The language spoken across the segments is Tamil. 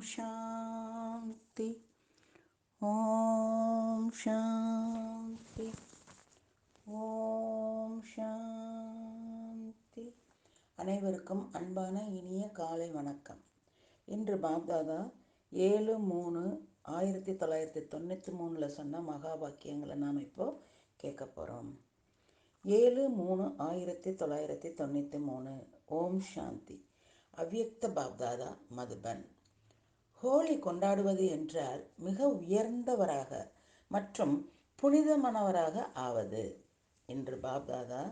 சாந்தி ஓம் சாந்தி ஓம் சாந்தி அனைவருக்கும் அன்பான இனிய காலை வணக்கம். இன்று பாப்தாதா ஏழு மூணு ஆயிரத்தி தொள்ளாயிரத்தி தொண்ணூற்றி மூணில் சொன்ன மகா வாக்கியங்களை நாம் இப்போது கேட்க போகிறோம் ஏழு மூணு ஆயிரத்தி தொள்ளாயிரத்தி தொண்ணூற்றி மூணு. ஓம் சாந்தி. அவ்யக்த பாப்தாதா மதுபன். ஹோலி கொண்டாடுவது என்றால் மிக உயர்ந்தவராக மற்றும் புனிதமானவராக ஆவது. என்று பாப்தாதா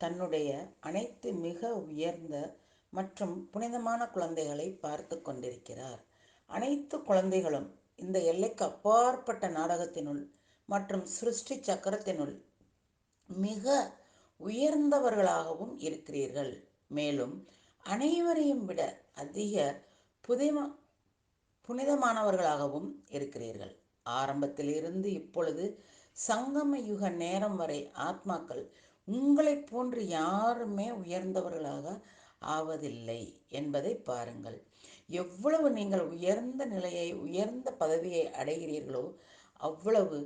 தன்னுடைய அனைத்து மிக உயர்ந்த மற்றும் புனிதமான குழந்தைகளை பார்த்து கொண்டிருக்கிறார். அனைத்து குழந்தைகளும் இந்த எல்லைக்கு அப்பாற்பட்ட நாடகத்தினுள் மற்றும் சிருஷ்டி சக்கரத்தினுள் மிக உயர்ந்தவர்களாகவும் இருக்கிறீர்கள். மேலும் அனைவரையும் விட அதிக புதிம புனிதமானவர்களாகவும் இருக்கிறீர்கள். ஆரம்பத்திலிருந்து இப்பொழுது சங்கம யுக நேரம் வரை ஆத்மாக்கள் உங்களைப் போன்று யாருமே உயர்ந்தவர்களாக ஆவதில்லை என்பதை பாருங்கள். எவ்வளவு நீங்கள் உயர்ந்த நிலையை உயர்ந்த பதவியை அடைகிறீர்களோ அவ்வளவு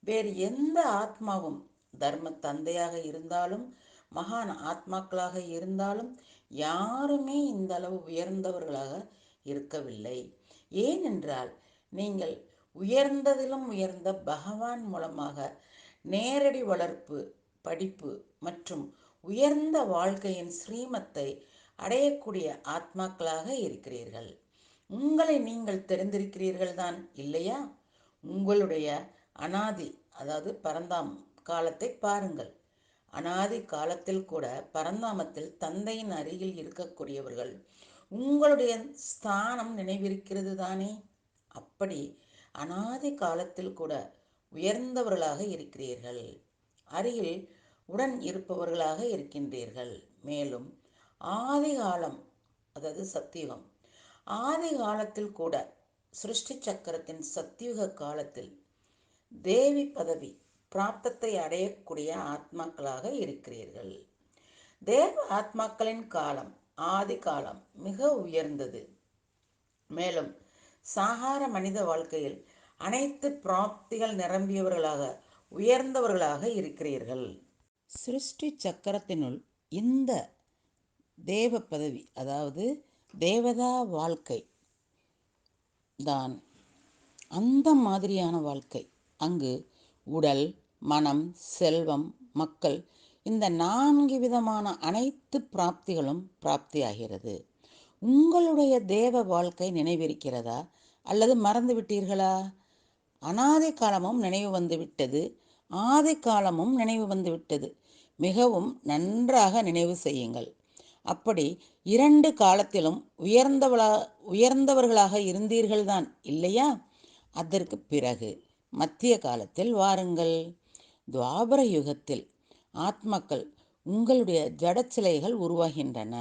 வேறு எந்த ஆத்மாவும் தர்ம தந்தையாக இருந்தாலும் மகான் ஆத்மாக்களாக இருந்தாலும் யாருமே இந்த அளவு உயர்ந்தவர்களாக இருக்கவில்லை. ஏனென்றால் நீங்கள் உயர்ந்ததிலும் உயர்ந்த பகவான் மூலமாக நேரடி வளர்ப்பு படிப்பு மற்றும் உயர்ந்த வாழ்க்கையின் ஸ்ரீமத்தை அடையக்கூடிய ஆத்மாக்களாக இருக்கிறீர்கள். உங்களை நீங்கள் தெரிந்திருக்கிறீர்கள் தான் இல்லையா? உங்களுடைய அனாதி அதாவது பரந்தாம் காலத்தை பாருங்கள். அனாதி காலத்தில் கூட பரந்தாமத்தில் தந்தையின் அருகில் இருக்கக்கூடியவர்கள் உங்களுடைய ஸ்தானம் நினைவிருக்கிறது தானே அப்படி அனாதி காலத்தில் கூட உயர்ந்தவர்களாக இருக்கிறீர்கள். அருகில் உடன் இருப்பவர்களாக இருக்கின்றீர்கள். மேலும் ஆதி காலம் அதாவது சத்தியுகம் ஆதி காலத்தில் கூட சிருஷ்டி சக்கரத்தின் சத்தியுக காலத்தில் தேவி பதவி பிராப்தத்தை அடையக்கூடிய ஆத்மாக்களாக இருக்கிறீர்கள். தேவ ஆத்மாக்களின் காலம் ஆதி காலம் மிக உயர்ந்தது. மேலும் சாகார மனித வாழ்க்கையில் அனைத்து பிராப்திகள் நிரம்பியவர்களாக உயர்ந்தவர்களாக இருக்கிறீர்கள். சிருஷ்டி சக்கரத்தினுள் இந்த தேவ பதவி அதாவது தேவதா வாழ்க்கை தான் அந்த மாதிரியான வாழ்க்கை. அங்கு உடல் மனம் செல்வம் மக்கள் இந்த நான்கு விதமான அனைத்து பிராப்திகளும் பிராப்தியாகிறது. உங்களுடைய தேவ வாழ்க்கை நினைவிருக்கிறதா? அல்லது மறந்து விட்டீர்களா? அனாதை காலமும் நினைவு வந்துவிட்டது ஆதி காலமும் நினைவு வந்துவிட்டது மிகவும் நன்றாக நினைவு செய்யுங்கள். அப்படி இரண்டு காலத்திலும் உயர்ந்தவளா உயர்ந்தவர்களாக இருந்தீர்கள்தான் இல்லையா? அதற்கு பிறகு மத்திய காலத்தில் வாருங்கள். துவாபர யுகத்தில் ஆத்மாக்கள் உங்களுடைய ஜட சிலைகள் உருவாகின்றன.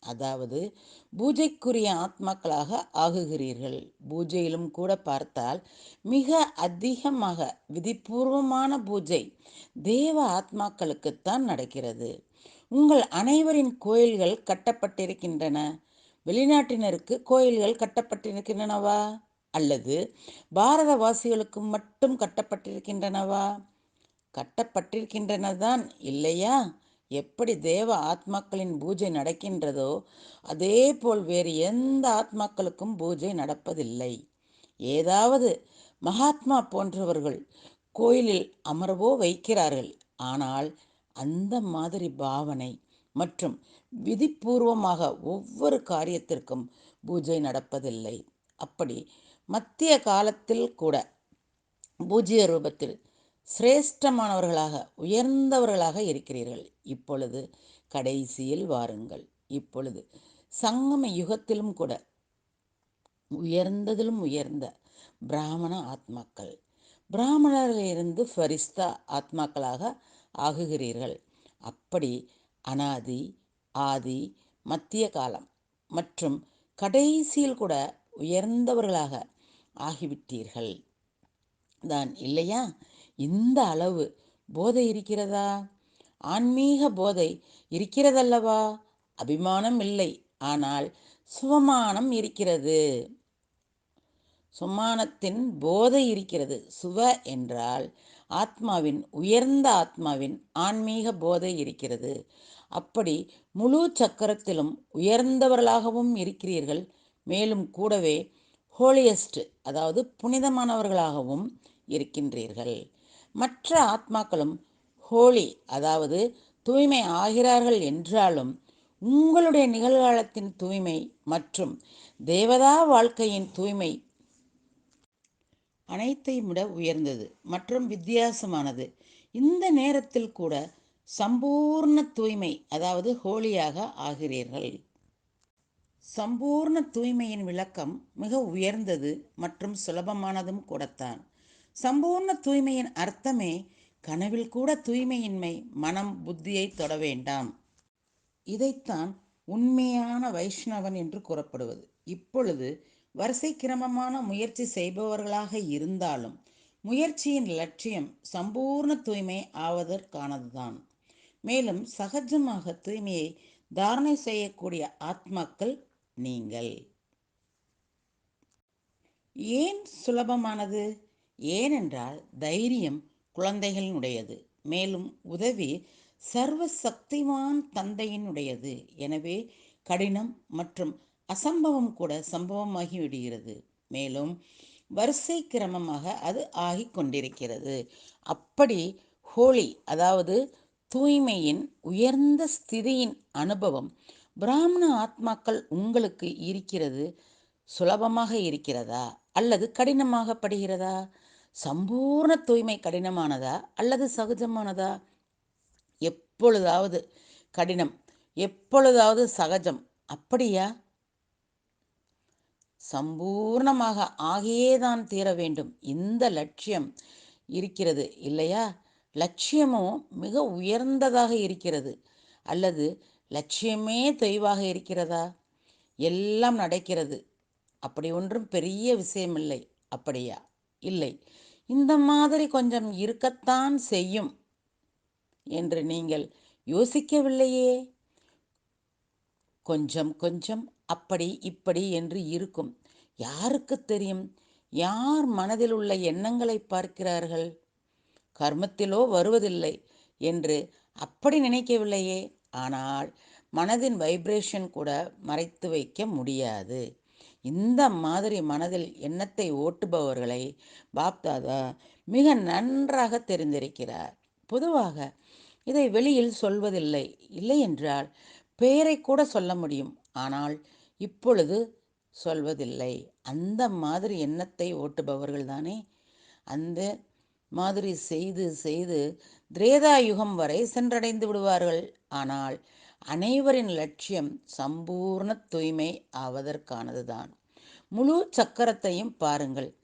அதாவது பூஜைக்குரிய ஆத்மாக்களாக ஆகுகிறீர்கள். பூஜையிலும் கூட பார்த்தால் மிக அதிகமாக விதிபூர்வமான பூஜை தேவ ஆத்மாக்களுக்குத்தான் நடக்கிறது. உங்கள் அனைவரின் கோயில்கள் கட்டப்பட்டிருக்கின்றன. வெளிநாட்டினருக்கு கோயில்கள் கட்டப்பட்டிருக்கின்றனவா? அல்லது பாரதவாசிகளுக்கு மட்டும் கட்டப்பட்டிருக்கின்றனவா? கட்டப்பட்டிருக்கின்றனதான் இல்லையா? எப்படி தேவ ஆத்மாக்களின் பூஜை நடக்கின்றதோ அதே போல் வேறு எந்த ஆத்மாக்களுக்கும் பூஜை நடப்பதில்லை. ஏதாவது மகாத்மா போன்றவர்கள் கோயிலில் அமரவோ வைக்கிறார்கள். ஆனால் அந்த மாதிரி பாவனை மற்றும் விதிப்பூர்வமாக ஒவ்வொரு காரியத்திற்கும் பூஜை நடப்பதில்லை. அப்படி மத்திய காலத்தில் கூட பூஜ்ய ரூபத்தில் சிரேஷ்டமானவர்களாக உயர்ந்தவர்களாக இருக்கிறீர்கள். இப்பொழுது கடைசியில் வாருங்கள். இப்பொழுது சங்கம யுகத்திலும் கூட உயர்ந்ததிலும் உயர்ந்த பிராமண ஆத்மாக்கள் பிராமணர்களிலிருந்து ஃபரிஸ்தா ஆத்மாக்களாக ஆகுகிறீர்கள். அப்படி அனாதி ஆதி மத்திய காலம் மற்றும் கடைசியில் கூட உயர்ந்தவர்களாக ஆகிவிட்டீர்கள். தான் இல்லையா? இந்த அளவு போதை இருக்கிறதா? ஆன்மீக போதை இருக்கிறதல்லவா? அபிமானம் இல்லை. ஆனால் சுவமானம் இருக்கிறது. சுமானத்தின் போதை இருக்கிறது. சுவ என்றால் ஆத்மாவின் உயர்ந்த ஆத்மாவின் ஆன்மீக போதை இருக்கிறது. அப்படி முழு சக்கரத்திலும் உயர்ந்தவர்களாகவும் இருக்கிறீர்கள். மேலும் கூடவே ஹோலியஸ்ட் அதாவது புனிதமானவர்களாகவும் இருக்கின்றீர்கள். மற்ற ஆத்மாக்களும் ஹோலி அதாவது தூய்மை ஆகிறார்கள் என்றாலும் உங்களுடைய நிகழ்காலத்தின் தூய்மை மற்றும் தேவதா வாழ்க்கையின் தூய்மை அனைத்தையும் விட உயர்ந்தது மற்றும் வித்தியாசமானது. இந்த நேரத்தில் கூட சம்பூர்ண தூய்மை அதாவது ஹோலியாக ஆகிறீர்கள். சம்பூர்ண தூய்மையின் விளக்கம் மிக உயர்ந்தது மற்றும் சுலபமானதும் கூடத்தான். சம்பூர்ண தூய்மையின் அர்த்தமே கனவில் கூட தூய்மையின்மை மனம் புத்தியை தொட வேண்டாம். இதைத்தான் உண்மையான வைஷ்ணவன் என்று கூறப்படுவது. இப்பொழுது வரிசை கிரமமான முயற்சி செய்பவர்களாக இருந்தாலும் முயற்சியின் லட்சியம் சம்பூர்ண தூய்மை ஆவதற்கானதுதான். மேலும் சகஜமாக தூய்மையை தாரணை செய்யக்கூடிய ஆத்மாக்கள் நீங்கள். ஏன் சுலபமானது? ஏனென்றால் தைரியம் குழந்தைகளினுடையது. மேலும் உதவி சர்வ சக்திவான் தந்தையினுடையது. எனவே கடினம் மற்றும் அசம்பவம் கூட சம்பவமாகி விடுகிறது மேலும் வரிசை கிரமமாக அது ஆகிக் கொண்டிருக்கிறது. அப்படி ஹோலி அதாவது தூய்மையின் உயர்ந்த ஸ்திதியின் அனுபவம் பிராமண ஆத்மாக்கள் உங்களுக்கு இருக்கிறது சுலபமாக இருக்கிறதா அல்லது கடினமாக படுகிறதா சம்பூர்ண தூய்மை கடினமானதா அல்லது சகஜமானதா? எப்பொழுதாவது கடினம் எப்பொழுதாவது சகஜம் அப்படியா? சம்பூர்ணமாக ஆகியேதான் தீர வேண்டும். இந்த லட்சியம் இருக்கிறது இல்லையா? லட்சியமும் மிக உயர்ந்ததாக இருக்கிறது அல்லது லட்சியமே தொய்வாக இருக்கிறதா? எல்லாம் நடக்கிறது. அப்படி ஒன்றும் பெரிய விஷயமில்லை. அப்படியா? இல்லை. இந்த மாதிரி கொஞ்சம் இருக்கத்தான் செய்யும் என்று நீங்கள் யோசிக்கவில்லையே. கொஞ்சம் கொஞ்சம் அப்படி இப்படி என்று இருக்கும். யாருக்கு தெரியும்? யார் மனதில் உள்ள எண்ணங்களை பார்க்கிறார்கள்? கர்மத்திலோ வருவதில்லை என்று அப்படி நினைக்கவில்லையே. ஆனால் மனதின் வைப்ரேஷன் கூட மறைத்து வைக்க முடியாது. இந்த மாதிரி மனதில் எண்ணத்தை ஓட்டுபவர்களை பாப்தாதா மிக நன்றாக தெரிந்திருக்கிறார். பொதுவாக இதை வெளியில் சொல்வதில்லை. இல்லை என்றால் பெயரை கூட சொல்ல முடியும். ஆனால் இப்பொழுது சொல்வதில்லை. அந்த மாதிரி எண்ணத்தை ஓட்டுபவர்கள் தானே? அந்த மாதிரி செய்து செய்து திரேதா யுகம் வரை சென்றடைந்து விடுவார்கள். ஆனால் அனைவரின் லட்சியம் சம்பூர்ண தூய்மை ஆவதற்கானதுதான். முழு சக்கரத்தையும் பாருங்கள்.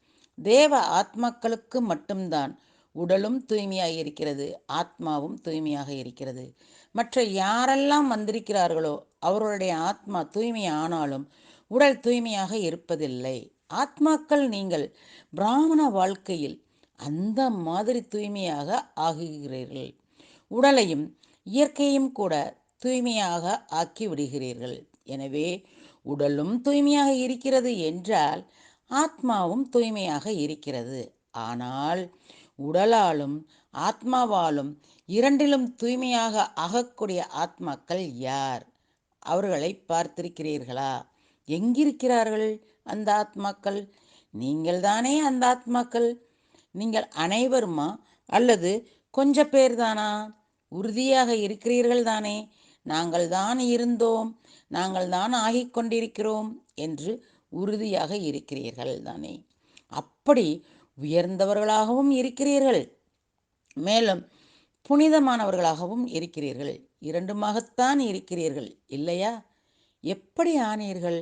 தேவ ஆத்மாக்களுக்கு மட்டும்தான் உடலும் தூய்மையாக இருக்கிறது ஆத்மாவும் தூய்மையாக இருக்கிறது. மற்ற யாரெல்லாம் வந்திருக்கிறார்களோ அவர்களுடைய ஆத்மா தூய்மை ஆனாலும் உடல் தூய்மையாக இருப்பதில்லை. ஆத்மாக்கள் நீங்கள் பிராமண வாழ்க்கையில் அந்த மாதிரி தூய்மையாக ஆகுகிறீர்கள். உடலையும் இயற்கையும் கூட தூய்மையாக ஆக்கி விடுகிறீர்கள் எனவே உடலும் தூய்மையாக இருக்கிறது என்றால் ஆத்மாவும் தூய்மையாக இருக்கிறது. ஆனால் உடலாலும் ஆத்மாவாலும் இரண்டிலும் தூய்மையாக ஆகக்கூடிய ஆத்மாக்கள் யார்? அவர்களை பார்த்திருக்கிறீர்களா? எங்கிருக்கிறார்கள் அந்த ஆத்மாக்கள்? நீங்கள்தானே அந்த ஆத்மாக்கள்? நீங்கள் அனைவருமா? அல்லது கொஞ்ச பேர் தானா உறுதியாக இருக்கிறீர்கள் தானே நாங்கள் தான் இருந்தோம் நாங்கள் தான் ஆகிக்கொண்டிருக்கிறோம் என்று உறுதியாக இருக்கிறீர்கள் தானே? அப்படி உயர்ந்தவர்களாகவும் இருக்கிறீர்கள் மேலும் புனிதமானவர்களாகவும் இருக்கிறீர்கள். இரண்டுமாகத்தான் இருக்கிறீர்கள் இல்லையா? எப்படி ஆனீர்கள்?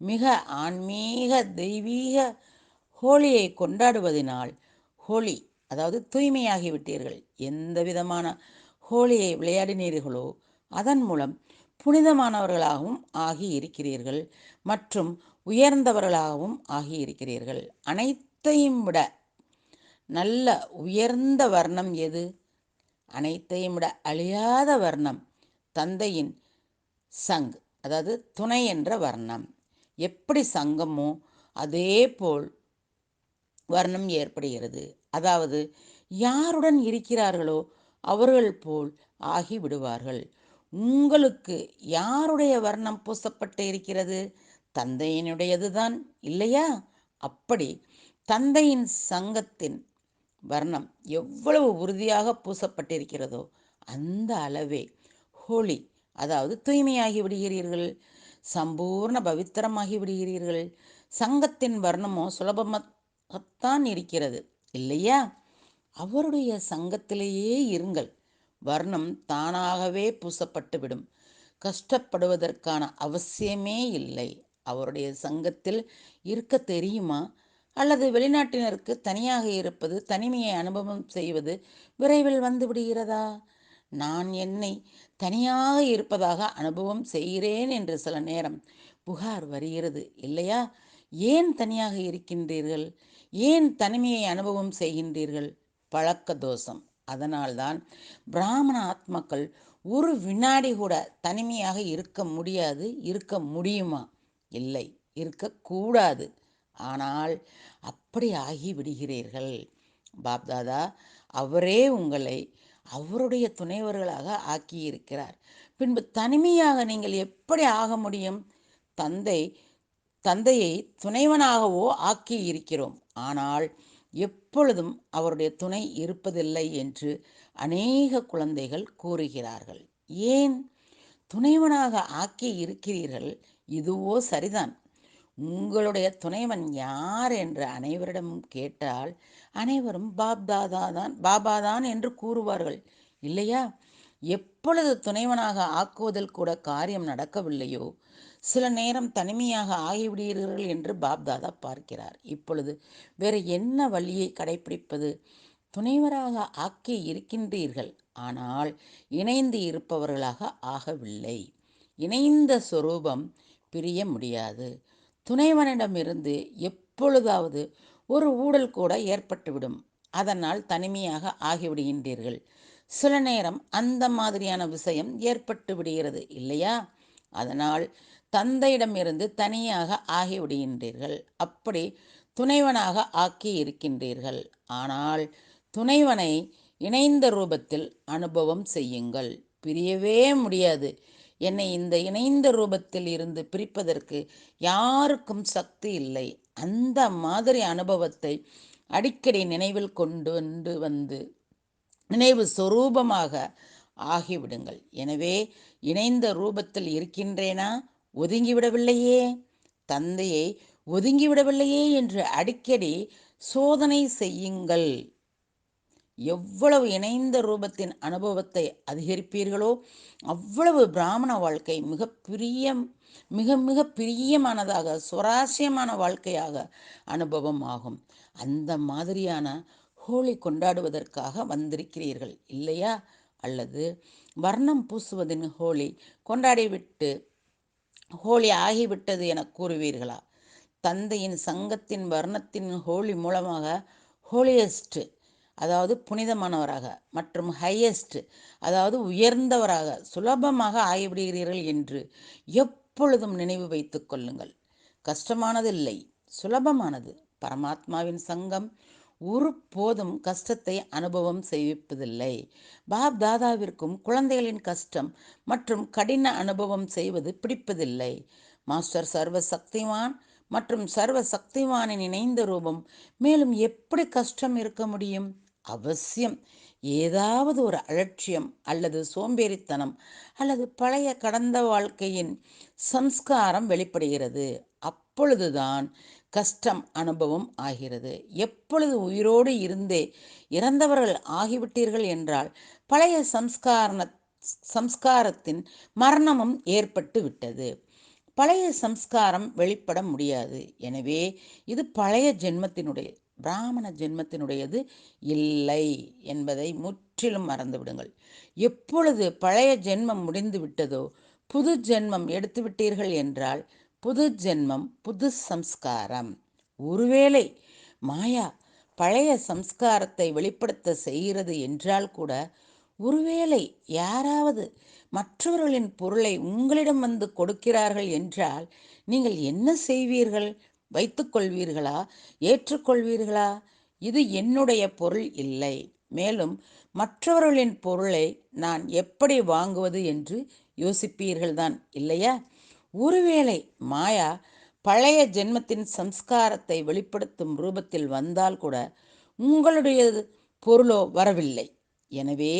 மிக ஆன்மீக தெய்வீக ஹோலியை கொண்டாடுவதனால் ஹோலி அதாவது தூய்மையாகிவிட்டீர்கள் எந்த விதமான ஹோலியை விளையாடினீர்களோ அதன் மூலம் புனிதமானவர்களாகவும் ஆகி இருக்கிறீர்கள் மற்றும் உயர்ந்தவர்களாகவும் ஆகி இருக்கிறீர்கள் அனைத்தையும் விட நல்ல உயர்ந்த வர்ணம் எது? அனைத்தையும் விட அழியாத வர்ணம் தந்தையின் சங் அதாவது துணை என்ற வர்ணம். எப்படி சங்கமோ அதே போல் வர்ணம் ஏற்படுகிறது. அதாவது யாருடன் இருக்கிறார்களோ அவர்கள் போல் ஆகிவிடுவார்கள். உங்களுக்கு யாருடைய வர்ணம் பூசப்பட்டு இருக்கிறது? தந்தையினுடையதுதான் இல்லையா? அப்படி தந்தையின் சங்கத்தின் வர்ணம் எவ்வளவு உறுதியாக பூசப்பட்டிருக்கிறதோ அந்த அளவே ஹோலி அதாவது தூய்மையாகி விடுகிறீர்கள் சம்பூர்ண பவித்திரமாகி விடுகிறீர்கள் சங்கத்தின் வர்ணமோ சுலபமாகத்தான் இருக்கிறது இல்லையா? அவருடைய சங்கத்திலேயே இருங்கள். வர்ணம் தானாகவே பூசப்பட்டுவிடும். கஷ்டப்படுவதற்கான அவசியமே இல்லை. அவருடைய சங்கத்தில் இருக்க தெரியுமா? அல்லது வெளிநாட்டினருக்கு தனியாக இருப்பது தனிமையை அனுபவம் செய்வது விரைவில் வந்து விடுகிறதா நான் என்னை தனியாக இருப்பதாக அனுபவம் செய்கிறேன் என்று சில நேரம் புகார் வருகிறது. இல்லையா? ஏன் தனியாக இருக்கின்றீர்கள்? ஏன் தனிமையை அனுபவம் செய்கின்றீர்கள்? பழக்க தோஷம் அதனால்தான் பிராமண ஆத்மாக்கள் ஒரு வினாடி கூட தனிமையாக இருக்க முடியாது இருக்க முடியுமா? இல்லை இருக்கக்கூடாது ஆனால் அப்படி ஆகி விடுகிறீர்கள். பாப்தாதா அவரே உங்களை அவருடைய துணைவர்களாக ஆக்கியிருக்கிறார். பின்பு தனிமையாக நீங்கள் எப்படி ஆக முடியும்? தந்தை தந்தையை துணைவனாகவோ ஆக்கி இருக்கிறோம் ஆனால் எப்பொழுதும் அவருடைய துணை இருப்பதில்லை என்று அநேக குழந்தைகள் கூறுகிறார்கள். ஏன்? துணைவனாக ஆக்கி இருக்கிறீர்கள் இதுவோ சரிதான். உங்களுடைய துணைவன் யார் என்று அனைவரிடமும் கேட்டால் அனைவரும் பாப்தாதா தான் பாபாதான் என்று கூறுவார்கள். இல்லையா? எப்பொழுது துணைவனாக ஆக்குவதில் கூட காரியம் நடக்கவில்லையோ சில நேரம் தனிமையாக ஆகிவிடுகிறீர்கள் என்று பாப்தாதா பார்க்கிறார். இப்பொழுது வேறு என்ன வழியை கடைபிடிப்பது துணைவராக ஆக்கி இருக்கின்றீர்கள். ஆனால் இணைந்து இருப்பவர்களாக ஆகவில்லை. இணைந்த சொரூபம் பிரிய முடியாது. துணைவனிடமிருந்து எப்பொழுதாவது ஒரு ஊழல் கூட ஏற்பட்டுவிடும். அதனால் தனிமையாக ஆகிவிடுகின்றீர்கள். சில நேரம் அந்த மாதிரியான விஷயம் ஏற்பட்டு விடுகிறது இல்லையா? அதனால் தந்தையிடமிருந்து தனியாக ஆகிவிடுகின்றீர்கள். அப்படி துணைவனாக ஆக்கி இருக்கின்றீர்கள் ஆனால் துணைவனை இணைந்த ரூபத்தில் அனுபவம் செய்யுங்கள். பிரியவே முடியாது. என்னை இந்த இணைந்த ரூபத்தில் இருந்து பிரிப்பதற்கு யாருக்கும் சக்தி இல்லை. அந்த மாதிரி அனுபவத்தை அடிக்கடி நினைவில் கொண்டு வந்து வந்து நினைவு சொரூபமாக ஆகிவிடுங்கள். எனவே இணைந்த ரூபத்தில் இருக்கின்றேனா? ஒதுங்கிவிடவில்லையே? தந்தையை ஒதுங்கிவிடவில்லையே என்று அடிக்கடி சோதனை செய்யுங்கள். எவ்வளவு இணைந்த ரூபத்தின் அனுபவத்தை அதிகரிப்பீர்களோ அவ்வளவு பிராமண வாழ்க்கை மிக பிரியம் மிக மிக பிரியமானதாக சுவாரஸ்யமான வாழ்க்கையாக அனுபவம் ஆகும் அந்த மாதிரியான ஹோலி கொண்டாடுவதற்காக வந்திருக்கிறீர்கள் இல்லையா? அல்லது வர்ணம் பூசுவதின் ஹோலி கொண்டாடிவிட்டு ஹோலி ஆகிவிட்டது என கூறுவீர்களா? தந்தையின் சங்கத்தின் வர்ணத்தின் ஹோலி மூலமாக ஹோலியஸ்ட் அதாவது புனிதமானவராக மற்றும் ஹையஸ்ட் அதாவது உயர்ந்தவராக சுலபமாக ஆகிவிடுகிறீர்கள் என்று எப்பொழுதும் நினைவு வைத்துக் கொள்ளுங்கள். கஷ்டமானதில்லை சுலபமானது. பரமாத்மாவின் சங்கம் ஒருபோதும் கஷ்டத்தை அனுபவம் செய்விப்பதில்லை. பாப் தாதாவிற்கும் குழந்தைகளின் கஷ்டம் மற்றும் கடின அனுபவம் செய்வது பிடிப்பதில்லை. மாஸ்டர் சர்வ சக்திவான் மற்றும் சர்வ சக்திவானின் இணைந்த ரூபம் மேலும் எப்படி கஷ்டம் இருக்க முடியும்? அவசியம். ஏதாவது ஒரு அலட்சியம் அல்லது சோம்பேறித்தனம் அல்லது பழைய கடந்த வாழ்க்கையின் சம்ஸ்காரம் வெளிப்படுகிறது. அப்பொழுதுதான் கஷ்டம் அனுபவம் ஆகிறது. எப்பொழுது உயிரோடு இருந்தே இறந்தவர்கள் ஆகிவிட்டீர்கள் என்றால் பழைய சம்ஸ்காரண சம்ஸ்காரத்தின் மரணமும் ஏற்பட்டு விட்டது. பழைய சம்ஸ்காரம் வெளிப்பட முடியாது. எனவே இது பழைய ஜென்மத்தினுடைய பிராமண ஜென்மத்தினுடையது இல்லை என்பதை முற்றிலும் மறந்துவிடுங்கள் எப்பொழுது பழைய ஜென்மம் முடிந்து விட்டதோ புது ஜென்மம் எடுத்து விட்டீர்கள் என்றால் புது ஜென்மம் புது சம்ஸ்காரம். ஒருவேளை மாயா பழைய சம்ஸ்காரத்தை வெளிப்படுத்த செய்கிறது என்றால் கூட ஒருவேளை யாராவது மற்றவர்களின் பொருளை உங்களிடம் வந்து கொடுக்கிறார்கள் என்றால் நீங்கள் என்ன செய்வீர்கள்? வைத்துக்கொள்வீர்களா ஏற்றுக்கொள்வீர்களா? இது என்னுடைய பொருள் இல்லை. மேலும் மற்றவர்களின் பொருளை நான் எப்படி வாங்குவது என்று யோசிப்பீர்கள்தான் இல்லையா? ஒருவேளை மாயா பழைய ஜென்மத்தின் சம்ஸ்காரத்தை வெளிப்படுத்தும் ரூபத்தில் வந்தால் கூட உங்களுடைய பொருளோ வரவில்லை. எனவே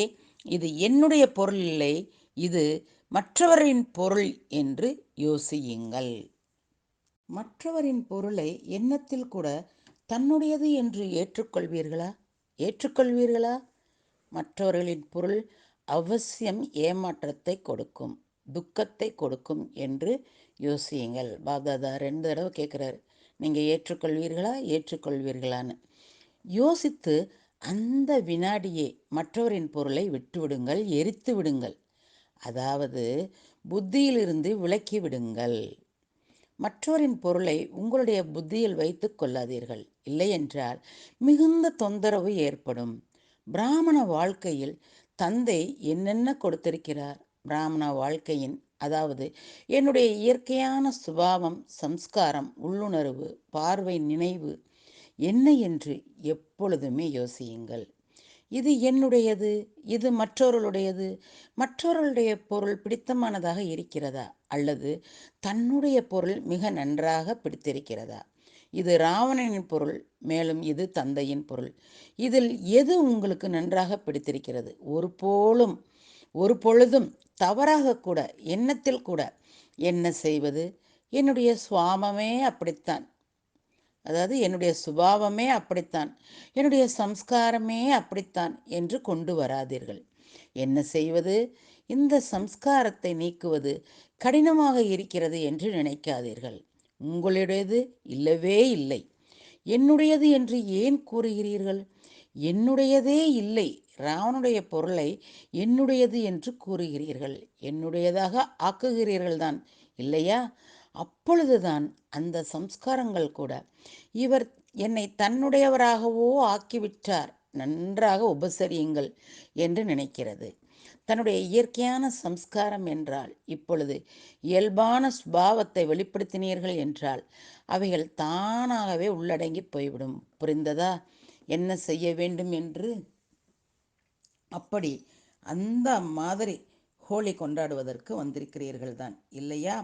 இது என்னுடைய பொருள் இல்லை இது மற்றவரின் பொருள் என்று யோசியுங்கள். மற்றவரின் பொருளை எண்ணத்தில் கூட தன்னுடையது என்று ஏற்றுக்கொள்வீர்களா? ஏற்றுக்கொள்வீர்களா? மற்றவர்களின் பொருள் அவசியம் ஏமாற்றத்தை கொடுக்கும். துக்கத்தை கொடுக்கும் என்று யோசியுங்கள். பாப்தாதா ரெண்டு தடவை கேட்குறாரு. நீங்கள் ஏற்றுக்கொள்வீர்களா? ஏற்றுக்கொள்வீர்களான்னு. யோசித்து அந்த வினாடியே மற்றவரின் பொருளை விட்டுவிடுங்கள் எரித்து விடுங்கள். அதாவது புத்தியிலிருந்து விலக்கி விடுங்கள். மற்றவரின் பொருளை உங்களுடைய புத்தியில் வைத்து கொள்ளாதீர்கள். இல்லையென்றால் மிகுந்த தொந்தரவு ஏற்படும். பிராமண வாழ்க்கையில் தந்தை என்னென்ன கொடுத்திருக்கிறார்? பிராமண வாழ்க்கையின் அதாவது என்னுடைய இயற்கையான சுபாவம் சம்ஸ்காரம் உள்ளுணர்வு பார்வை நினைவு என்ன என்று எப்பொழுதுமே யோசியுங்கள். இது என்னுடையது? இது மற்றவர்களுடையது? மற்றவர்களுடைய பொருள் பிடித்தமானதாக இருக்கிறதா? அல்லது தன்னுடைய பொருள் மிக நன்றாக பிடித்திருக்கிறதா? இது ராவணனின் பொருள் மேலும் இது தந்தையின் பொருள். இதில் எது உங்களுக்கு நன்றாக பிடித்திருக்கிறது? ஒரு போலும் ஒரு பொழுதும் தவறாக கூட எண்ணத்தில் கூட என்ன செய்வது? என்னுடைய சுவாமமே அப்படித்தான். அதாவது என்னுடைய சுபாவமே அப்படித்தான். என்னுடைய சம்ஸ்காரமே அப்படித்தான் என்று கொண்டு வராதீர்கள். என்ன செய்வது? இந்த சம்ஸ்காரத்தை நீக்குவது கடினமாக இருக்கிறது என்று நினைக்காதீர்கள். உங்களுடையது இல்லவே இல்லை. என்னுடையது என்று ஏன் கூறுகிறீர்கள்? என்னுடையதே இல்லை ராவனுடைய பொருளை என்னுடையது என்று கூறுகிறீர்கள். என்னுடையதாக ஆக்குகிறீர்கள்தான் இல்லையா? அப்பொழுதுதான் அந்த சம்ஸ்காரங்கள் கூட. இவர் என்னை தன்னுடையவராகவோ ஆக்கிவிட்டார் நன்றாக உபசரியுங்கள் என்று நினைக்கிறது. தன்னுடைய இயற்கையான சம்ஸ்காரம் என்றால் இப்பொழுது இயல்பான சுபாவத்தை வெளிப்படுத்தினீர்கள் என்றால் அவைகள் தானாகவே உள்ளடங்கி போய்விடும். புரிந்ததா? என்ன செய்ய வேண்டும் என்று? அப்படி அந்த மாதிரி ஹோலி கொண்டாடுவதற்கு வந்திருக்கிறீர்கள் தான் இல்லையா?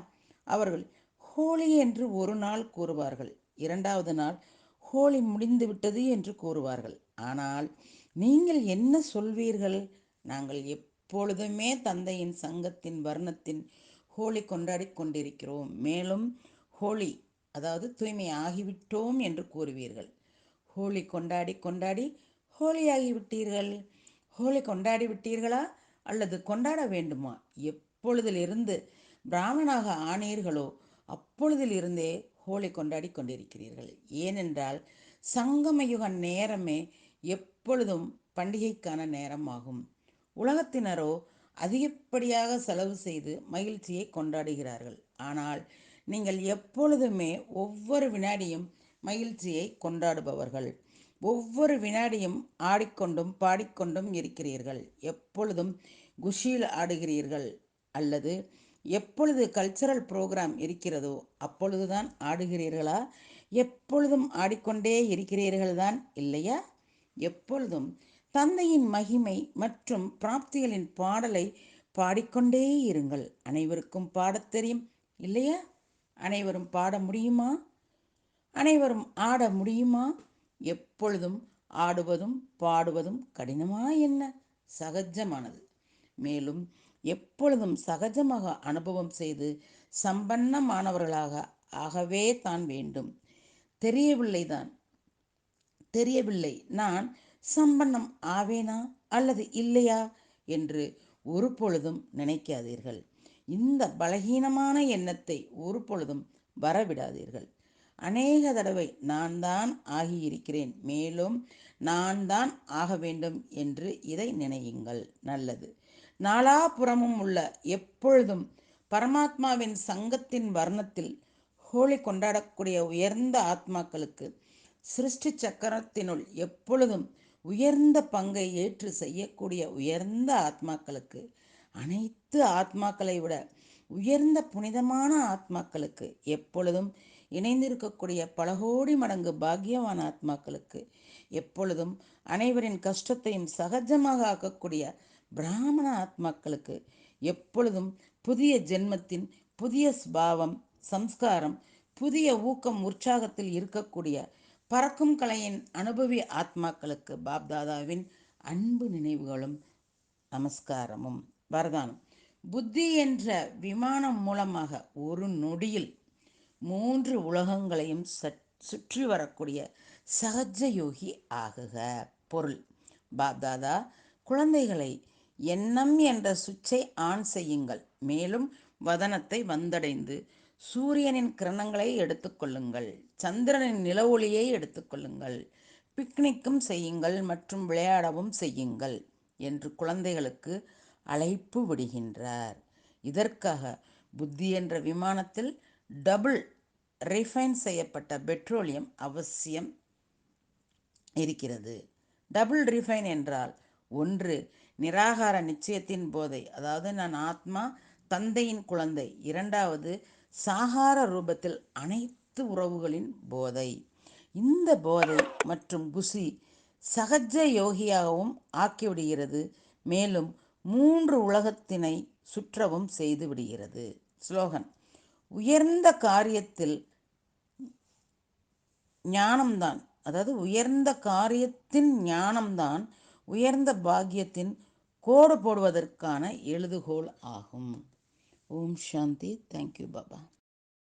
அவர்கள் ஹோலி என்று ஒரு நாள் கூறுவார்கள். இரண்டாவது நாள் ஹோலி முடிந்து விட்டது என்று கூறுவார்கள். ஆனால் நீங்கள் என்ன சொல்வீர்கள்? நாங்கள் எப்பொழுதுமே தந்தையின் சங்கத்தின் வர்ணத்தின் ஹோலி கொண்டாடி கொண்டிருக்கிறோம். மேலும் ஹோலி அதாவது தூய்மை ஆகிவிட்டோம் என்று கூறுவீர்கள். ஹோலி கொண்டாடி கொண்டாடி ஹோலியாகி விட்டீர்கள். ஹோலி கொண்டாடி விட்டீர்களா? அல்லது கொண்டாட வேண்டுமா? எப்பொழுதிலிருந்து பிராமணாக ஆனீர்களோ அப்பொழுதிலிருந்தே ஹோலி கொண்டாடி கொண்டிருக்கிறீர்கள். ஏனென்றால் சங்கமயுக நேரமே எப்பொழுதும் பண்டிகைக்கான நேரமாகும். உலகத்தினரோ அதிகப்படியாக செலவு செய்து மகிழ்ச்சியை கொண்டாடுகிறார்கள். ஆனால் நீங்கள் எப்பொழுதுமே ஒவ்வொரு வினாடியும் மகிழ்ச்சியை கொண்டாடுபவர்கள். ஒவ்வொரு வினாடியும் ஆடிக்கொண்டும் பாடிக்கொண்டும் இருக்கிறீர்கள். எப்பொழுதும் குஷியில் ஆடுகிறீர்கள் அல்லது எப்பொழுது கல்ச்சரல் ப்ரோக்ராம் இருக்கிறதோ அப்பொழுதுதான் ஆடுகிறீர்களா? எப்பொழுதும் ஆடிக்கொண்டே இருக்கிறீர்கள் தான் இல்லையா? எப்பொழுதும் தந்தையின் மகிமை மற்றும் பிராப்திகளின் பாடலை பாடிக்கொண்டே இருங்கள். அனைவருக்கும் பாடத் தெரியும் இல்லையா? அனைவரும் பாட முடியுமா? அனைவரும் ஆட முடியுமா? எப்பொழுதும் ஆடுவதும் பாடுவதும் கடினமா என்ன? சகஜமானது. மேலும் எப்பொழுதும் சகஜமாக அனுபவம் செய்து சம்பன்னமானவர்களாக ஆகவே தான் வேண்டும். தெரியவில்லை தான் தெரியவில்லை. நான் சம்பன்னம் ஆவேனா அல்லது இல்லையா என்று ஒரு பொழுதும் நினைக்காதீர்கள். இந்த பலகீனமான எண்ணத்தை ஒரு பொழுதும் வரவிடாதீர்கள். அநேக தடவை நான் தான் ஆகியிருக்கிறேன். மேலும் நான் தான் ஆக வேண்டும் என்று இதை நினையுங்கள். நல்லது. நாலாபுறமும் உள்ள எப்பொழுதும் பரமாத்மாவின் சங்கத்தின் வர்ணத்தில் ஹோலி கொண்டாடக்கூடிய உயர்ந்த ஆத்மாக்களுக்கு சிருஷ்டி சக்கரத்தினுள் எப்பொழுதும் உயர்ந்த பங்கை ஏற்று செய்யக்கூடிய உயர்ந்த ஆத்மாக்களுக்கு அனைத்து ஆத்மாக்களை விட உயர்ந்த புனிதமான ஆத்மாக்களுக்கு எப்பொழுதும் இணைந்திருக்கக்கூடிய பல கோடி மடங்கு பாக்கியவான ஆத்மாக்களுக்கு எப்பொழுதும் அனைவரின் கஷ்டத்தையும் சகஜமாக ஆக்கக்கூடிய பிராமண ஆத்மாக்களுக்கு எப்பொழுதும் புதிய ஜென்மத்தின் புதிய ஸ்பாவம் சம்ஸ்காரம் புதிய ஊக்கம் உற்சாகத்தில் இருக்கக்கூடிய பறக்கும் கலையின் அனுபவி ஆத்மாக்களுக்கு பாப்தாதாவின் அன்பு நினைவுகளும் நமஸ்காரமும். வரதானம். புத்தி என்ற விமானம் மூலமாக ஒரு நொடியில் மூன்று உலகங்களையும் சுற்றி வரக்கூடிய சகஜ யோகி ஆகுக. பொருள். பாப்தாதா குழந்தைகளை எண்ணம் என்ற சுவிட்சை ஆன் செய்யுங்கள். மேலும் வதனத்தை வந்தடைந்து சூரியனின் கிரணங்களை எடுத்துக்கொள்ளுங்கள் சந்திரனின் நில ஒளியை எடுத்துக்கொள்ளுங்கள் பிக்னிக்கும் செய்யுங்கள் மற்றும் விளையாடவும் செய்யுங்கள் என்று குழந்தைகளுக்கு அழைப்பு விடுகின்றார். இதற்காக புத்தி என்ற விமானத்தில் டபுள் ரிஃபைன் செய்யப்பட்ட பெட்ரோலியம் அவசியம் இருக்கிறது. டபுள் ரிஃபைன் என்றால் ஒன்று நிராகார நிச்சயத்தின் போதை அதாவது நான் ஆத்மா தந்தையின் குழந்தை. இரண்டாவது சாகார ரூபத்தில் அனைத்து உறவுகளின் போதை. இந்த போதை மற்றும் குசி சகஜ யோகியாகவும் ஆக்கிவிடுகிறது. மேலும் மூன்று உலகத்தினை சுற்றவும் செய்து விடுகிறது. ஸ்லோகன் உயர்ந்த காரியத்தில் ஞானம்தான். அதாவது உயர்ந்த காரியத்தின் ஞானம்தான் உயர்ந்த பாக்கியத்தின் கோடு போடுவதற்கான எழுதுகோல் ஆகும். ஓம் சாந்தி. தேங்க்யூ பாபா